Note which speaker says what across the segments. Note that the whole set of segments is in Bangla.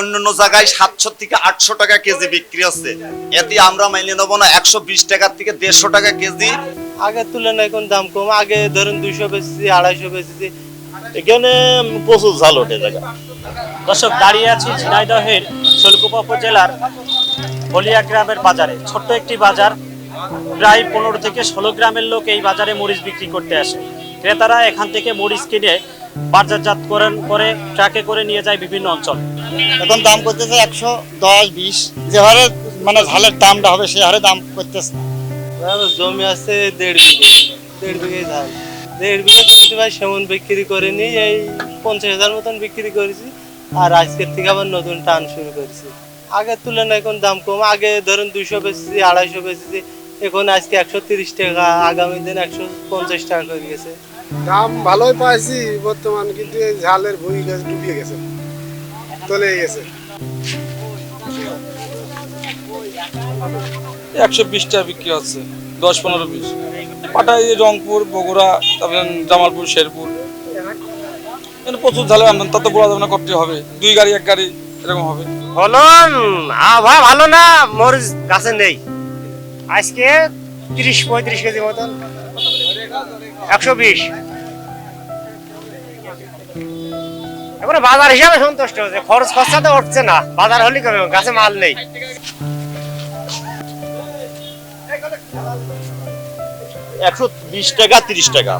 Speaker 1: অন্যান্য জায়গায় সাতশো থেকে আটশো টাকা কেজি বিক্রি হচ্ছে। এতে আমরা মাইনে নেব না একশো বিশ টাকার থেকে দেড়শো টাকা কেজি।
Speaker 2: আগের তুলনায় এখন দাম কম আগে ধরুন দুইশো বেচেছি আড়াইশো বেচেছি।
Speaker 3: এখানে প্রচুর ঝাল ওঠে জায়গা।
Speaker 4: দর্শক দাঁড়িয়ে আছি ঝিনাইদহের শৈলকুপা উপজেলার বলিয়া গ্রামের বাজারে। ছোট্ট একটি বাজার প্রায় পনেরো থেকে ষোলো গ্রামের লোক এই বাজারে মরিচ বিক্রি করতে আসে। ক্রেতারা এখান থেকে মরিচ কিনে বাজারজাত করেন করে ট্রাকে করে নিয়ে যায় বিভিন্ন অঞ্চল।
Speaker 5: এখন দাম করতেছে একশো দশ বিশ। যে হারে মানে ঝালের দামটা হবে সে হারে দাম করতেছে
Speaker 2: জমি আছে দেড় বিঘে। দেড় বিঘে ধান দেড় বিঘে জমিতে ভাই সেমন বিক্রি করে নিই এই পঞ্চাশ হাজার মতন বিক্রি করেছি। আর আজকের থেকে আবার নতুন টান শুরু করেছি। আগের তুলনায় এখন দাম কম। আগে ধরুন দুইশো বেচেছি আড়াইশো বেচেছি। এখন আজকে একশো তিরিশ টাকা আগামী দিন একশো পঞ্চাশ টাকা করে গেছে।
Speaker 6: দাম ভালোই পাইছি বর্তমান কিন্তু এই ঝালের ভুঁই গাছ ডুবিয়ে গেছে তলে গেছে।
Speaker 7: একশো বিশ টাকা বিক্রি হচ্ছে দশ পনেরো পিস পাটাই রংপুর বগুড়া তারপরে জামালপুর শেরপুর। প্রচুর ঝালে আনবেন তাতে বলা যাবে না করতে হবে। দুই গাড়ি এক গাড়ি এরকম হবে।
Speaker 8: ফলন আবহাওয়া ভালো না? মরিচ গাছে নেই। আজকে তিরিশ পঁয়ত্রিশ কেজি মতন। একশো বিশ। বাজার হিসাবে সন্তুষ্ট হচ্ছে খরচ খরচা তো উঠছে না। বাজার হলে কমে গাছে মাল নেই।
Speaker 3: একশো বিশ টাকা তিরিশ টাকা।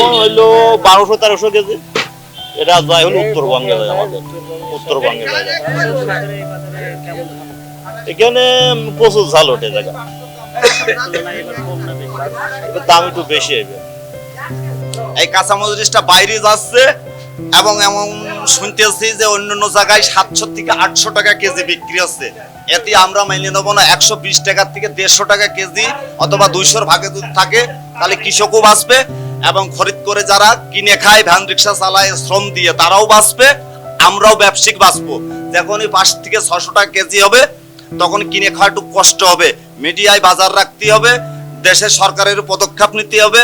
Speaker 3: মনে হইল বারোশো তেরোশো কেজি। এটা যায় হলো উত্তরবঙ্গে যায় আমাদের। উত্তরবঙ্গে যায় এখানে প্রচুর ঝাল ওঠে জায়গা। দাম একটু বেশি হবে
Speaker 1: এই কাঁচামরিচটা বাইরে যাচ্ছে এবং এমন শুনতেছি যে অন্যান্য জায়গায় সাতশো থেকে আটশো টাকা কেজি বিক্রি হচ্ছে। এতে আমরা নেব না, একশো বিশ টাকার থেকে দেড়শো টাকা কেজি অথবা দুইশোর ভাগে থাকে, তাহলে কৃষকও বাঁচবে এবং খরিদ করে যারা কিনে খায়, ভ্যান রিক্সা চালায়, শ্রম দিয়ে তারাও বাঁচবে, আমরাও ব্যবসায়িক বাঁচবো। যখনই পাঁচ থেকে ছশো টাকা কেজি হবে। তখন কিনে খাওয়া একটু কষ্ট হবে। মিডিয়ায় বাজার রাখতে হবে, দেশের সরকারের পদক্ষেপ নিতে হবে।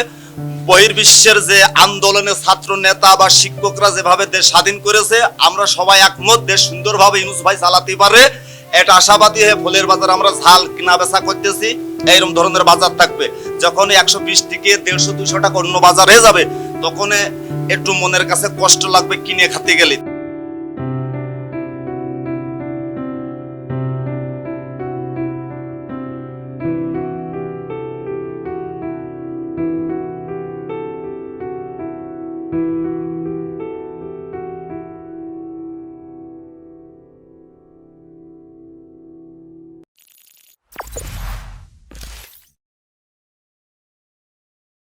Speaker 1: বহির্বিশ্বের যে আন্দোলনে ছাত্র নেতা বা শিক্ষকরা যেভাবে দেশ স্বাধীন করেছে, আমরা সবাই একমত, দেশ সুন্দরভাবে ইউনুস ভাই চালাতে পারে। এটা আশাবাদী হয়ে ফুলের বাজার আমরা ঝাল কিনা বেচা করতেছি। এইরকম ধরনের বাজার থাকবে। যখন একশো বিশ থেকে দেড়শো দুইশো টাকা অন্য বাজার হয়ে যাবে, তখন একটু মনের কাছে কষ্ট লাগবে কিনে খাতে গেলে।